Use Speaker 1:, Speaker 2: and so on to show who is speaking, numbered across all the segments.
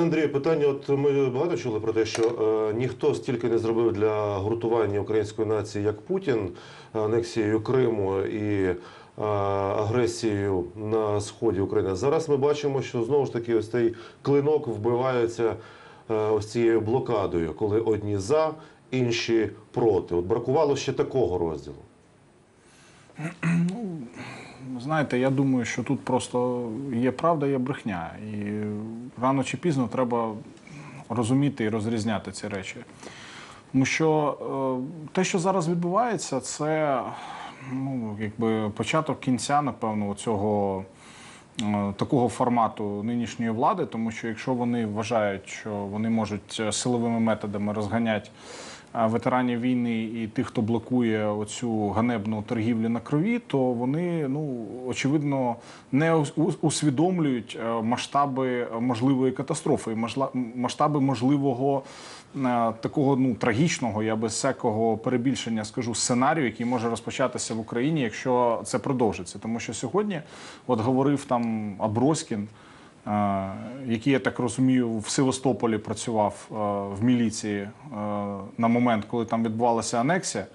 Speaker 1: Пане Андрію, питання: от ми багато чули про те, що е, ніхто стільки не зробив для гуртування української нації, як Путін, анексією Криму і е, агресією на сході України. Зараз ми бачимо, що знову ж таки ось цей клинок вбивається е, ось цією блокадою, коли одні за, інші проти. От бракувало ще такого розділу.
Speaker 2: Знаєте, я думаю, що тут просто є правда, є брехня. І рано чи пізно треба розуміти і розрізняти ці речі. Тому що е, те, що зараз відбувається, це ну, якби початок кінця, напевно, цього е, такого формату нинішньої влади, тому що якщо вони вважають, що вони можуть силовими методами розганяти ветеранів війни і тих, хто блокує оцю ганебну торгівлю на крові, то вони ну очевидно не ус- ус- усвідомлюють е, масштаби можливої катастрофи, масштаби можливого е, такого ну трагічного, я без всякого перебільшення скажу сценарію, який може розпочатися в Україні, якщо це продовжиться. Тому що сьогодні, от говорив там Аброськін. Е, Який, я так розумію, в Севастополі працював е, в міліції е, на момент, коли там відбувалася анексія.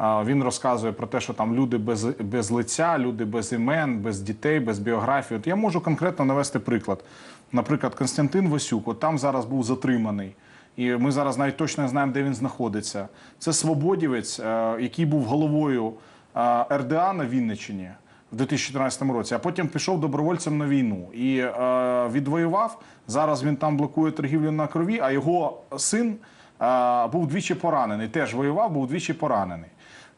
Speaker 2: Він розказує про те, що там люди без, без лиця, люди без імен, без дітей, без біографії. От я можу конкретно навести приклад. Наприклад, Константин Васюк, от там зараз був затриманий. І ми зараз навіть точно не знаємо, де він знаходиться. Це свободівець, який був головою РДА на Вінниччині в 2014 році, а потім пішов добровольцем на війну і е, відвоював. Зараз він там блокує торгівлю на крові, а його син е, був двічі поранений. Теж воював, був двічі поранений.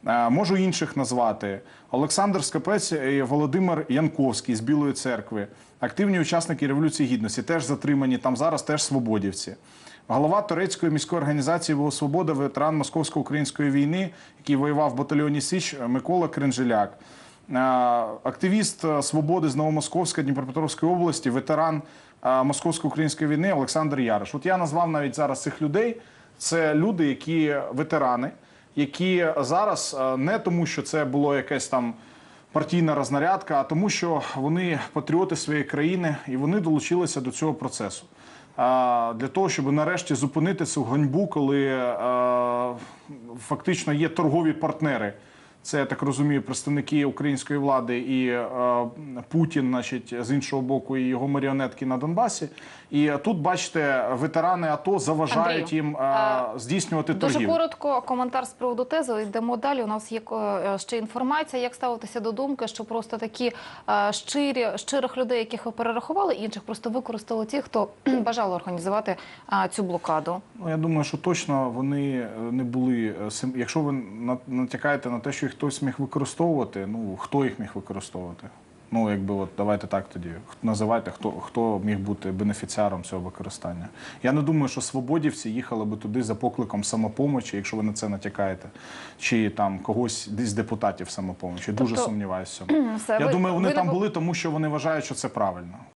Speaker 2: Е, Можу інших назвати: Олександр Скапець і Володимир Янковський з Білої церкви, активні учасники Революції Гідності, теж затримані там зараз, теж свободівці. Голова турецької міської організації «Воля Свобода, ветеран Московсько-української війни, який воював в батальйоні Січ Микола Кринжеляк. Е, Активіст е, свободи з Новомосковська Дніпропетровської області, ветеран е, Московсько-української війни Олександр Яриш. От я назвав навіть зараз цих людей. Це люди, які ветерани, які зараз не тому, що це було якесь там партійна рознарядка, а тому, що вони патріоти своєї країни і вони долучилися до цього процесу. Для того, щоб нарешті зупинити цю ганьбу, коли фактично є торгові партнери. Це я так розумію, представники української влади і е, Путін, значить, з іншого боку, і його маріонетки на Донбасі. І тут, бачите, ветерани АТО заважають
Speaker 3: Андрію,
Speaker 2: їм е, здійснювати
Speaker 3: Дуже
Speaker 2: торгівлю.
Speaker 3: коротко коментар з приводу тези. Йдемо далі. У нас є е, ще інформація, як ставитися до думки, що просто такі е, щирі щирих людей, яких ви перерахували, інших просто використали ті, хто бажали організувати е, цю блокаду.
Speaker 2: Ну, я думаю, що точно вони е, не були Якщо ви на- натякаєте на те, що їх хтось міг використовувати, ну хто їх міг використовувати? Ну, якби от давайте так тоді. Називайте, хто, хто міг бути бенефіціаром цього використання. Я не думаю, що свободівці їхали би туди за покликом самопомочі, якщо ви на це натякаєте, чи там когось з депутатів самопомочі. Дуже
Speaker 3: Тобто,
Speaker 2: сумніваюся.
Speaker 3: Все,
Speaker 2: Я
Speaker 3: ви-
Speaker 2: думаю, вони
Speaker 3: ви
Speaker 2: там
Speaker 3: не
Speaker 2: були, тому що вони вважають, що це правильно.